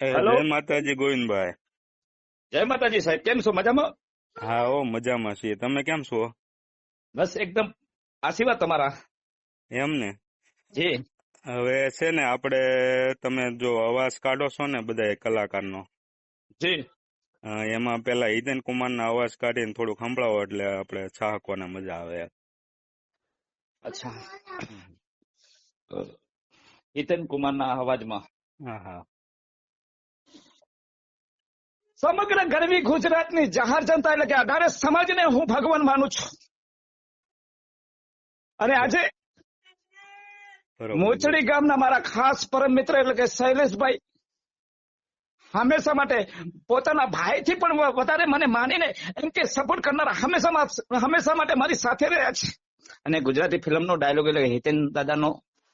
જય માતાજી ગોવિંદભાઈ. જય માતાજી સાહેબ કેમ છો? મજામાં? હા ઓ મજામાં છીએ. તમે કેમ છો? બસ એકદમ આશીર્વાદ તમારા. એમ ને? જી. હવે છે ને આપણે તમે જો અવાજ કાઢો છો ને બધા કલાકારનો. જી. એમાં પેલા હિતેન કુમારના અવાજ કાઢીને થોડુંક સંભળાવો એટલે આપણે ચાહકોને મજા આવે અચ્છા. હિતેન કુમારના અવાજમાં. હા હા. સમગ્ર ગરવી ગુજરાતની જાહેર જનતા એટલે કે અઢારે સમાજને હું ભગવાન માનું છું. અને આજે મોચડી ગામના મારા ખાસ પરમ મિત્ર એટલે કે શૈલેષભાઈ હંમેશા માટે પોતાના ભાઈથી પણ વધારે મને માનીને એમ કે સપોર્ટ કરનારા હંમેશા હંમેશા માટે મારી સાથે રહ્યા છે. અને ગુજરાતી ફિલ્મનો ડાયલોગ એટલે હિતેન દાદાનો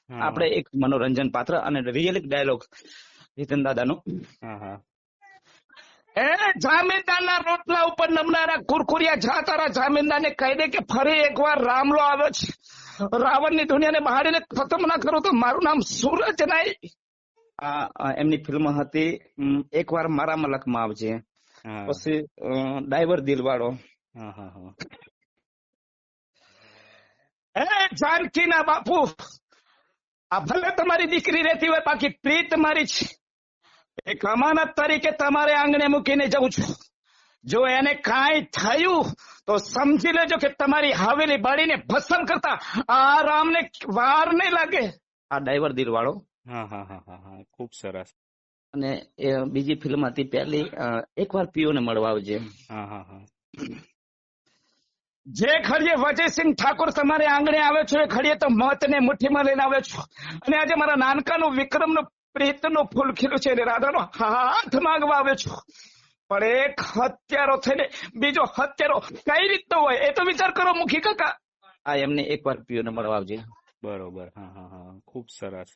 આપણે એક મનોરંજન પાત્ર અને રિયલિક ડાયલોગ હિતેન દાદાનો. એ જામીનદારના રોટલા ઉપર નમનારા કુરકુરિયા જા તારા જામીનદારને કહી દે કે ફરી એકવાર રામલો આવ્યો છે. રાવણની દુનિયાને બહાડીને ખતમ ના કરો તો મારું નામ સૂરજ નહીં. આ એમની ફિલ્મ હતી એકવાર મારા મલકમાં આવજે. પછી ડાઈવર દિલવાળો. એ જાનકીના બાપુ આ ભલે તમારી દીકરી રહેતી હોય બાકી પ્રીત મારી છે. એક અમાનત તરીકે તમારે આંગણે મૂકીને જઉં છું. જો એને કાંઈ થયું તો સમજી લેજો કે તમારી હવેલી બાળીને ભસ્મ કરતા આરામને રામને વાર નહીં લાગે. આ ડાઈવર દિલ વાળો હા હા હા હા ખૂબ સરસ. અને એ બીજી ફિલ્મ હતી પહેલી એકવાર પીઓને મળવા આવજે. હા હા હા. જે ખડીએ વજયસિંહ ઠાકોર તમારે આંગણે આવે છો એ ખડીએ તો મોતને મુઠ્ઠીમાં લઈને આવે છો. અને આજે મારા નાનકાનું વિક્રમનું પ્રીતનું ફૂલ ખીલું છે અને રાધાનો હાથ માંગવા આવે છો. પણ એક હત્યારો થઈને બીજો હત્યારો કઈ રીતનો હોય એ તો વિચાર કરો મુખી કાકા. આ એમને એકવાર પીઓને મળવા આવજે બરોબર હા હા હા ખૂબ સરસ.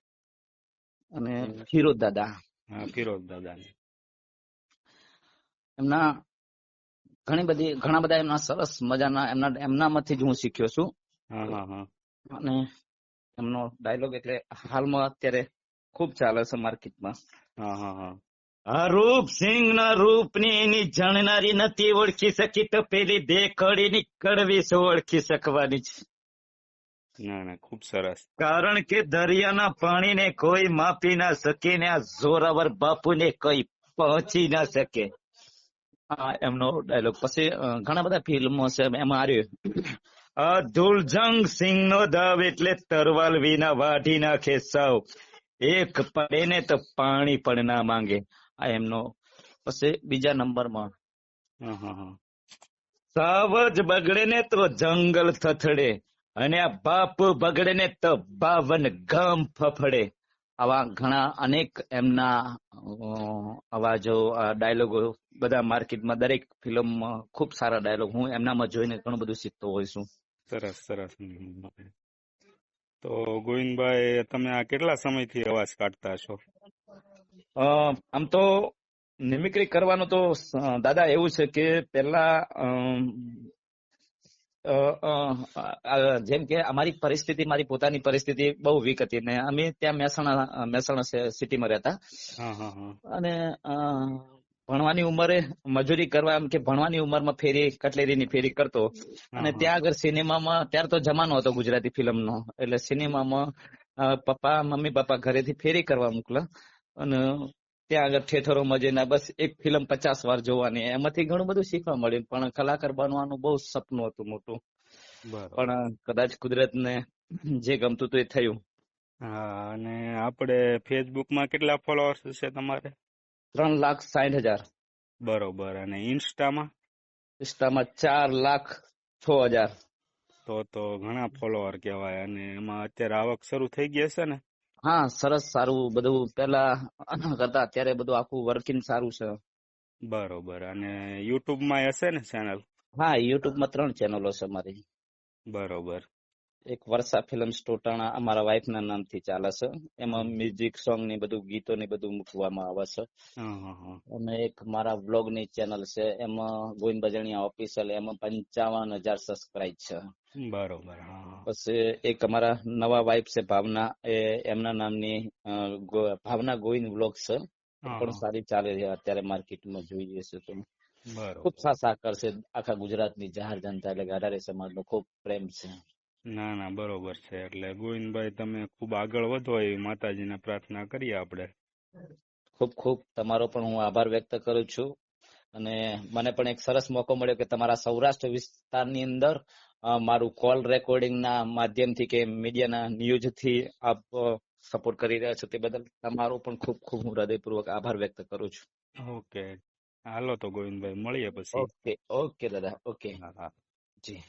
અને ફિરોજ દાદા. હા ફિરોજ દાદા એમના ઘણી બધી ઘણા બધા એમના સરસ મજાના એમના એમનામાંથી જ હું શીખ્યો છું. હા હા હા. અને એમનો ડાયલોગ એટલે હાલમાં અત્યારે ખૂબ ચાલે છે માર્કેટમાં. હા હા હા. આ રૂપ સિંહ ના રૂપની જણનારી નથી ઓળખી શકી તો પેલી દેખડી ની કડવી છે ઓળખી શકવાની છે. ના ના ખૂબ સરસ. કારણ કે દરિયાના પાણીને કોઈ માપી ના શકે ને આ જોરાવર બાપુને કોઈ પહોંચી ના શકે. આ એમનો ડાયલોગ. પછી ઘણા બધા ફિલ્મો છે એમાં આર્યું આ ધૂળજંગ સિંહ નો દાવ એટલે તરવાલ વિના વાઢી નાખે સાવ. એક પડે ને તો પાણી પણ ના માંગે. આ એમનો પછી બીજા નંબરમાં. હા હા હા. સાવ જ બગડે ને તો જંગલ થથડે અને આ બાપ બગડે ને તો બાવન ગામ ફફડે. આવા ઘણા અનેક એમના અવાજો આ ડાયલોગો બધા માર્કેટમાં દરેક ફિલ્મમાં ખૂબ સારા ડાયલોગ. હું એમનામાં જોઈને ઘણું બધું શીખતો હોઉં છું. સરસ સરસ. તો ગોવિંદભાઈ તમે આ કેટલા સમયથી અવાજ કાઢતા છો આમ તો નિમિક્રી કરવાનું તો દાદા એવું છે કે અ, જેમ કે અમારી પરિસ્થિતિ મારી પોતાની પરિસ્થિતિ બહુ વીક હતી ને અમે ત્યાં મહેસાણા મહેસાણા સિટીમાં રહેતા. અને ભણવાની ઉંમરે મજૂરી કરવા એમ કે ભણવાની ઉંમરમાં ફેરી કટલેરીની ફેરી કરતો. અને ત્યાં આગળ સિનેમામાં ત્યારે તો જમાનો હતો ગુજરાતી ફિલ્મનો. એટલે સિનેમામાં પપ્પા મમ્મી પપ્પા ઘરેથી ફેરી કરવા મોકલા. અને ત્યાં આગળ થિયેટરોમાં મજેના બસ એક ફિલ્મ પચાસ વાર જોવાની. એમાંથી ઘણું બધું શીખવા મળ્યું. પણ કલાકાર બનવાનું બહુ સપનું હતું મોટું. પણ કદાચ કુદરતને જે ગમતું હતું એ થયું. હા અને આપણે ફેસબુકમાં કેટલા ફોલોઅર્સ છે તમારે? ત્રણ લાખ સાઠ હજાર. બરોબર. અને ઇન્સ્ટામાં? ઇન્સ્ટામાં ચાર લાખ છ હજાર. તો તો ઘણા ફોલોઅર કહેવાય. અને એમાં અત્યારે આવક શરૂ થઈ ગઈ હશે ને? હા સરસ સારું બધું. પેલા કરતા અત્યારે બધું આખું વર્કિંગ સારું છે. બરોબર. અને યુટ્યુબમાં હશે ને ચેનલ હા યુટ્યુબમાં ત્રણ ચેનલો છે મારી બરોબર. એક વર્ષા ફિલ્મ ટોટાણા અમારા વાઈફના નામથી ચાલે છે. એમાં મ્યુઝિક સોંગની બધું ગીતો ને બધું મૂકવામાં આવે છે. અને એક મારા બ્લોગની ચેનલ છે. એમાં ગોવિંદ બજણિયા ઓફિસિયલ એમાં પંચાવન હજાર સબસ્ક્રાઇબ છે. બરોબર પછી એક અમારા નવા વાઇફ છે ભાવના. એ એમના નામની ભાવના ગોવિંદ બ્લોગ છે. પણ સારી ચાલે છે. અત્યારે માર્કેટમાં જોઈએ છે તો. ખૂબ સાથ સાકર છે આખા ગુજરાતની જાહેર જનતા એટલે અઢારે સમાજનો ખૂબ પ્રેમ છે. ના ના બરોબર છે. એટલે ગોવિંદભાઈ તમે ખૂબ આગળ વધો એવી માતાજીને પ્રાર્થના કરીએ આપણે. ખૂબ ખૂબ. તમારો પણ હું આભાર વ્યક્ત કરું છું. અને મને પણ એક સરસ મોકો મળ્યો કે તમારા સૌરાષ્ટ્ર વિસ્તારની અંદર મારું કોલ રેકોર્ડિંગના માધ્યમથી કે મીડિયાના ન્યૂઝથી આપ સપોર્ટ કરી રહ્યા છો તે બદલ તમારો પણ ખૂબ ખૂબ હું હૃદયપૂર્વક આભાર વ્યક્ત કરું છું. ઓકે. હાલો તો ગોવિંદભાઈ મળીએ પછી. ઓકે ઓકે દાદા ઓકે. જી.